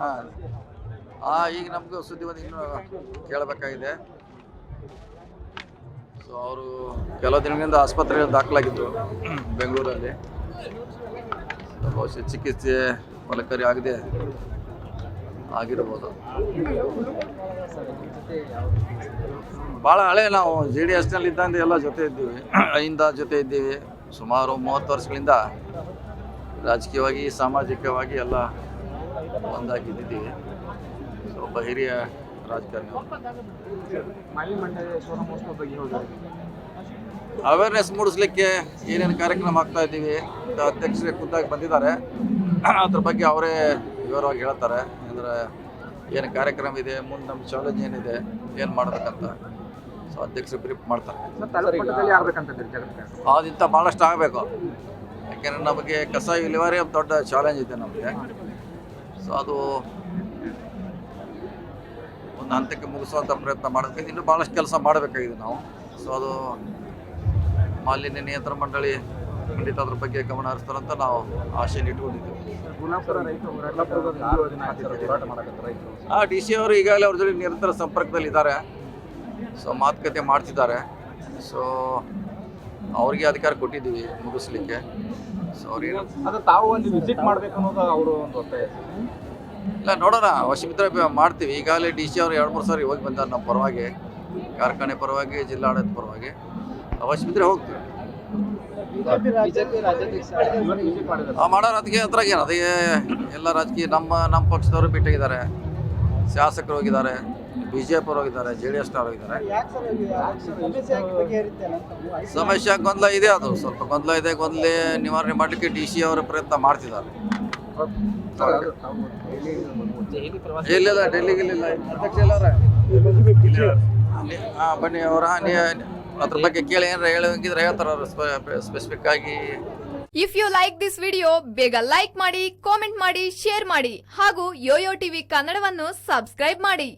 ಹಾಂ ಹಾಂ ಈಗ ನಮಗೂ ಸುದ್ದಿ ಒಂದು ಇನ್ನೂ ಕೇಳಬೇಕಾಗಿದೆ. ಸೊ ಅವರು ಕೆಲವು ದಿನಗಳಿಂದ ಆಸ್ಪತ್ರೆಯಲ್ಲಿ ದಾಖಲಾಗಿದ್ದರು ಬೆಂಗಳೂರಲ್ಲಿ. ಬಹುಶಃ ಚಿಕಿತ್ಸೆ ಫಲಕಾರಿ ಆಗದೆ ಆಗಿರ್ಬೋದು. ಭಾಳ ಹಳೆ ನಾವು ಜೆ ಡಿ ಎಸ್ನಲ್ಲಿ ಇದ್ದಂತ ಎಲ್ಲ ಜೊತೆ ಇದ್ದೀವಿ. ಐಯಿಂದ ಜೊತೆ ಇದ್ದೀವಿ. ಸುಮಾರು ಮೂವತ್ತು ವರ್ಷಗಳಿಂದ ರಾಜಕೀಯವಾಗಿ, ಸಾಮಾಜಿಕವಾಗಿ ಎಲ್ಲ ಒಂದಾಗಿದ್ದೀವಿ ಸೊ ಒಬ್ಬ ಹಿರಿಯ ರಾಜಕಾರಣಿ ಅವೇರ್ನೆಸ್ ಮೂಡಿಸ್ಲಿಕ್ಕೆ ಏನೇನು ಕಾರ್ಯಕ್ರಮ ಆಗ್ತಾ ಇದ್ದೀವಿ ಅಧ್ಯಕ್ಷರೇ ಖುದ್ದಾಗಿ ಬಂದಿದ್ದಾರೆ. ಅದ್ರ ಬಗ್ಗೆ ಅವರೇ ವಿವರವಾಗಿ ಹೇಳ್ತಾರೆ. ಅಂದರೆ ಏನು ಕಾರ್ಯಕ್ರಮ ಇದೆ ಮುಂದೆ ನಮ್ಮ ಚಾಲೆಂಜ್ ಏನಿದೆ ಏನು ಮಾಡ್ಬೇಕಂತ. ಸೊ ಅಧ್ಯಕ್ಷರು ಬ್ರೀಫ್ ಮಾಡ್ತಾರೆ. ಅದಿಂತ ಭಾಳಷ್ಟು ಆಗಬೇಕು. ಯಾಕೆಂದರೆ ನಮಗೆ ಕಸ ವಿಲೇವಾರಿ ಒಂದು ದೊಡ್ಡ ಚಾಲೆಂಜ್ ಇದೆ ನಮಗೆ. ಸೊ ಅದು ಒಂದು ಹಂತಕ್ಕೆ ಮುಗಿಸುವಂಥ ಪ್ರಯತ್ನ ಮಾಡಬೇಕು ಇನ್ನೂ ಭಾಳಷ್ಟು ಕೆಲಸ ಮಾಡಬೇಕಾಗಿದೆ ನಾವು. ಸೊ ಅದು ಮಾಲಿನ್ಯ ನಿಯಂತ್ರಣ ಮಂಡಳಿ ಖಂಡಿತ ಅದ್ರ ಬಗ್ಗೆ ಗಮನ ಹರಿಸ್ತಾರಂತ ನಾವು ಆಶೆಯಲ್ಲಿ ಇಟ್ಕೊಂಡಿದ್ದೀವಿ. ಆ ಡಿ ಸಿ ಅವರು ಈಗಾಗಲೇ ಅವ್ರ ಜೊತೆ ನಿರಂತರ ಸಂಪರ್ಕದಲ್ಲಿ ಇದ್ದಾರೆ ಸೊ ಮಾತುಕತೆ ಮಾಡ್ತಿದ್ದಾರೆ. ಸೊ ಅವ್ರಿಗೆ ಅಧಿಕಾರ ಕೊಟ್ಟಿದ್ದೀವಿ ಮುಗಿಸ್ಲಿಕ್ಕೆ. ಸೊ ಅದು ತಾವು ಅಲ್ಲಿ ವಿಸಿಟ್ ಮಾಡ್ಬೇಕು ಅನ್ನೋದು ಅವರು ಒಂದು ಒತ್ತಾಯ ಇಲ್ಲ ನೋಡೋಣ. ವಶಮಿತ್ರ ಮಾಡ್ತೀವಿ. ಈಗಾಗಲೇ ಡಿ ಸಿ ಅವರು ಎರಡು ಮೂರು ಸಾರಿ ಹೋಗಿ ಬಂದಾರೆ ನಮ್ಮ ಪರವಾಗಿ. ಕಾರ್ಖಾನೆ ಪರವಾಗಿ ಜಿಲ್ಲಾಡಳಿತ ಪರವಾಗಿ. ವಶಿಮಿತ್ರ ಹೋಗ್ತೀವಿ. ಮಾಡೋಣ. ಮಾಡೋರು ಅದಕ್ಕೆ ಹತ್ರ ಏನು ಅದಕ್ಕೆ ಎಲ್ಲ ರಾಜಕೀಯ ನಮ್ಮ ನಮ್ಮ ಪಕ್ಷದವರು ಭೇಟಿಯಾಗಿದ್ದಾರೆ ಶಾಸಕರು ಹೋಗಿದ್ದಾರೆ. ಬಿ ಜೆ ಪಿ ಹೋಗಿದ್ದಾರೆ ಜೆ ಡಿ ಎಸ್ನವ್ರು ಹೋಗಿದ್ದಾರೆ. ಸಮಸ್ಯೆ ಗೊಂದಲ ಇದೆ ಅದು? ಸ್ವಲ್ಪ ಗೊಂದಲ ಇದೆ ಗೊಂದಲ ನಿವಾರಣೆ ಮಾಡಲಿಕ್ಕೆ ಡಿ ಸಿ ಅವರು ಪ್ರಯತ್ನ ಮಾಡ್ತಿದ್ದಾರೆ. ಎಲ್ಲಿಲ್ಲ ಡೆಲ್ಲಿಗೆ ಇಲ್ಲಿಲ್ಲ ಅಧ್ಯಕ್ಷ ಎಲ್ಲಾರ ಹಾಂ ಬನ್ನಿ ಅವರ ಅದ್ರ ಬಗ್ಗೆ ಕೇಳಿ ಏನಾರ ಹೇಳಂಗಿದ್ರೆ ಹೇಳ್ತಾರೆ ಅವರು ಸ್ಪೆಸಿಫಿಕ್ ಆಗಿ. If you like this video ಬೇಗ ಲೈಕ್ ಮಾಡಿ ಕಾಮೆಂಟ್ ಮಾಡಿ ಶೇರ್ ಮಾಡಿ ಹಾಗೂ ಯೋಯೋ ಟಿವಿ ಕನ್ನಡವನ್ನು ಸಬ್ಸ್ಕ್ರೈಬ್ ಮಾಡಿ.